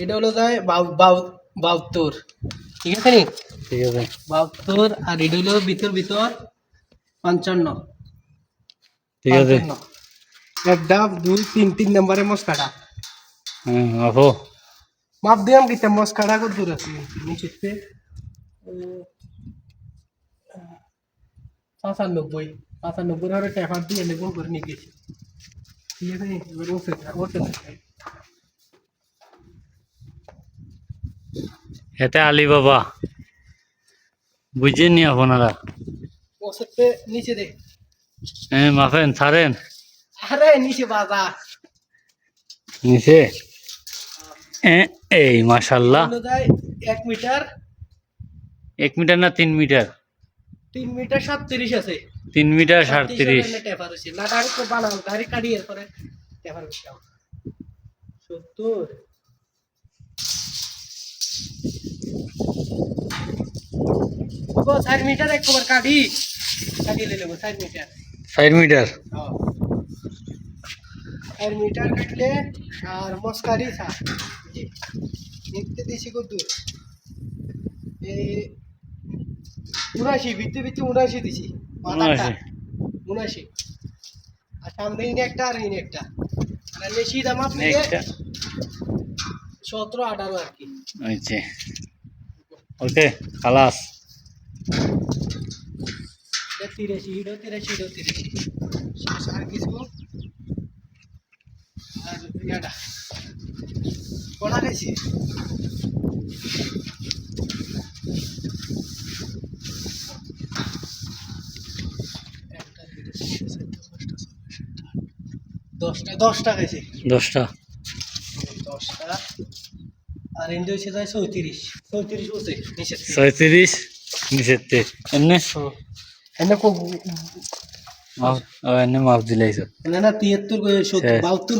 এটা হলো যায় বাহাত্তর ঠিক আছে নি? ঠিক আছে। বাহাত্তর আর এটা হলো ভিতর ভিতর পঞ্চান্ন। ঠিক আছে। এক ডাব দুই তিন তিন নম্বরে মস্কাটা। হ্যাঁ আপো মাপ দিয়াম কিতা মস্কাটা কত দূর আছে? নিচেতে পঁচানব্বই। পঁচানব্বই হারে ট্যাপার দিয়ে লেগুন করে নিয়ে গেছি। ঠিক আছে? এবার ওকে ওকে এতে আলী বাবা বুঝছেন নি আপনারা নিচে দে। হ্যাঁ মাফেন ছাড়েন। আরে নিচে বাজা। নিচে? এ, এই মাশাল্লাহ। হলো এক মিটার। এক মিটার না তিন মিটার? তিন মিটার সাতত্রিশ আছে। তিন মিটার বানাও সত্তর। মিটার এক কাটি। লে মিটার। মিটার? হ্যাঁ। মিটার কাটলে আর মস্কারি থা জি দেখতে দিছি কত দূর। এই উনাশি ভিত্তি ভিত্তি উনাশি দিছি উনআশি। উনাশি আর সামনে ইনি একটা আর ইনি একটা। আর বেশি দাম আপনি একটা। সতেরো আঠারো আর কি। হয়েছে ওকে খালাস। তিরাশি হিডো তিরাশি হিডো তিরাশি। শেষ আর কিছু আর ইয়াটা। দশটা দশটা খাইছি। দশটা। দশটা আর ইন্ডিয়া হচ্ছে যায় চৌত্রিশ। চৌত্রিশ বসে নিষেধ। ছয়ত্রিশ। নিচেতে এমনি এনে কো এমনি মাপ দিলাইছ না না তিয়াত্তর করে সত্তর শেষ। বাহাত্তর